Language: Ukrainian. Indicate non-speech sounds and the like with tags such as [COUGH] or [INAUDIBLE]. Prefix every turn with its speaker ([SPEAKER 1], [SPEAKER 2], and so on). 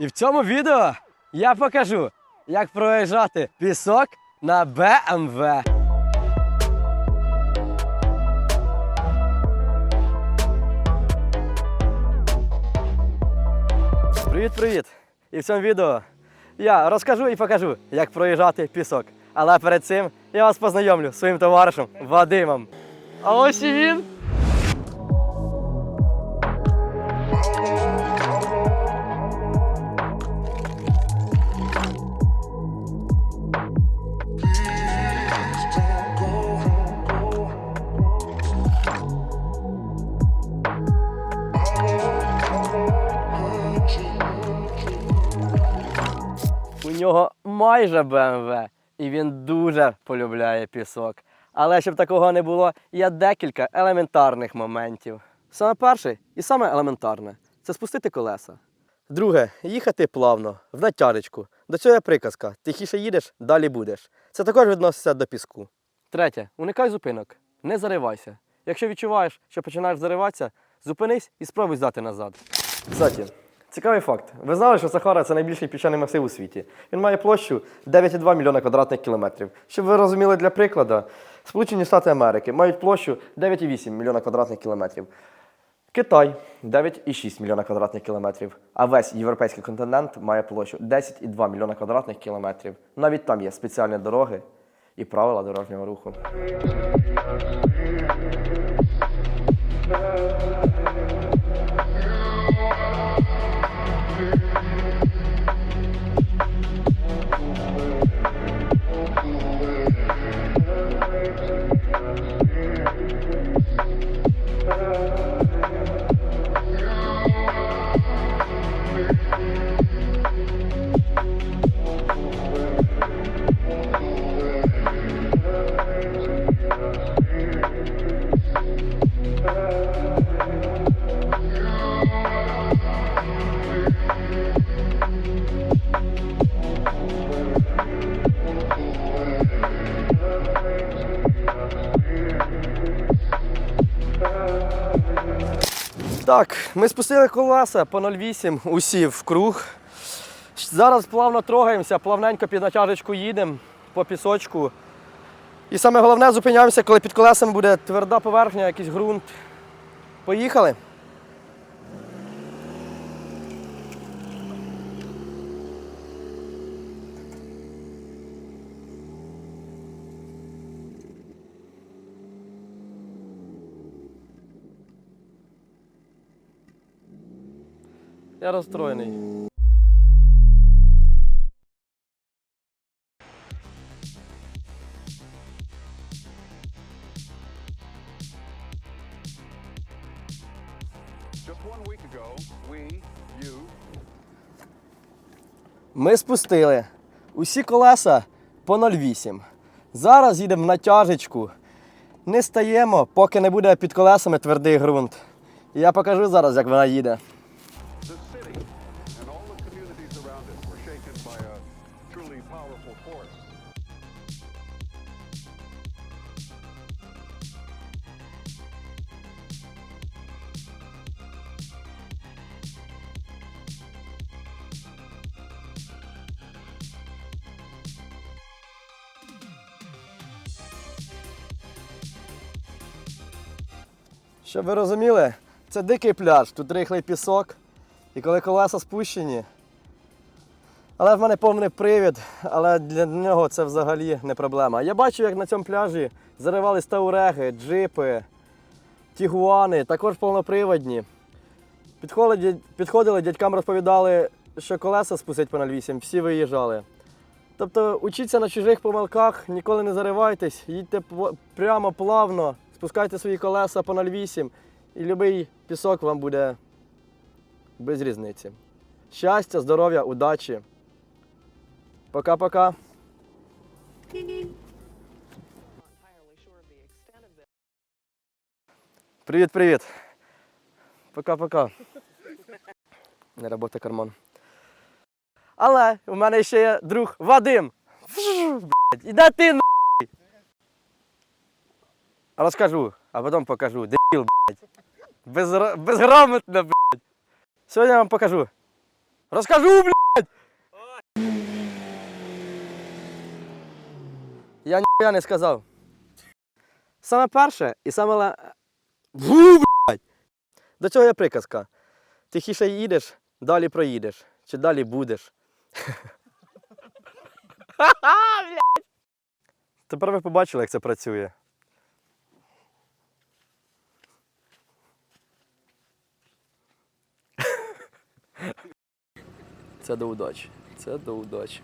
[SPEAKER 1] І в цьому відео я покажу, як проїжджати пісок на BMW. Привіт-привіт! І в цьому відео я розкажу і покажу, як проїжджати пісок. Але перед цим я вас познайомлю з своїм товаришем Вадимом. А ось і він. Нього майже БМВ, і він дуже полюбляє пісок. Але щоб такого не було, є декілька елементарних моментів. Саме перше і саме елементарне це спустити колеса. Друге їхати плавно, в натяжечку. До цього є приказка: тихіше їдеш, далі будеш. Це також відноситься до піску. Третє, уникай зупинок, не заривайся. Якщо відчуваєш, що починаєш зариватися, зупинись і спробуй здати назад. Кстати, цікавий факт. Ви знали, що Сахара це найбільший піщаний масив у світі. Він має площу 9,2 мільйона квадратних кілометрів. Щоб ви розуміли для прикладу, Сполучені Штати Америки мають площу 9,8 мільйона квадратних кілометрів. Китай 9,6 мільйона квадратних кілометрів, а весь європейський континент має площу 10,2 мільйона квадратних кілометрів. Навіть там є спеціальні дороги і правила дорожнього руху. Так, ми спустили колеса по 0,8, усі в круг. Зараз плавно трогаємося, плавненько під натяжечку їдемо по пісочку. І саме головне зупиняємося, коли під колесами буде тверда поверхня, якийсь ґрунт. Поїхали. Я розстроєний. Ми спустили усі колеса по 0,8. Зараз їдемо в натяжечку. Не стаємо, поки не буде під колесами твердий ґрунт. Я покажу зараз, як вона їде.
[SPEAKER 2] Communities around it were shaken by a truly powerful force.
[SPEAKER 1] Щоб ви розуміли, це дикий пляж, тут рихлий пісок. І коли колеса спущені. Але в мене повний привід, але для нього це взагалі не проблема. Я бачу, як на цьому пляжі заривались тауреги, джипи, тігуани, також повноприводні. Підходили, підходили, дядькам розповідали, що колеса спустять по 08, всі виїжджали. Тобто учіться на чужих помилках, ніколи не заривайтесь, їдьте прямо плавно, спускайте свої колеса по 08 і будь-який пісок вам буде без різниці. Щастя, здоров'я, удачі. Пока-пока.
[SPEAKER 3] entirely sure of the extent of this.
[SPEAKER 1] Привіт-привіт. Пока-пока. Не робота карман. Але у мене ще є друг Вадим. Блядь, Іде ти нахуй. Розкажу, а потім покажу. Дебіл, блядь. Безра... Безграмотно, блядь. Сьогодні я вам покажу Розкажу, блядь! Я ніхуя не сказав. Саме перше і саме ле... Бу, блядь! До цього є приказка. Тихіше їдеш, далі проїдеш. Чи далі будеш. Блядь. [LAUGHS] Тепер ви побачили, як це працює. [LAUGHS] Це до удачі. Це до удачі.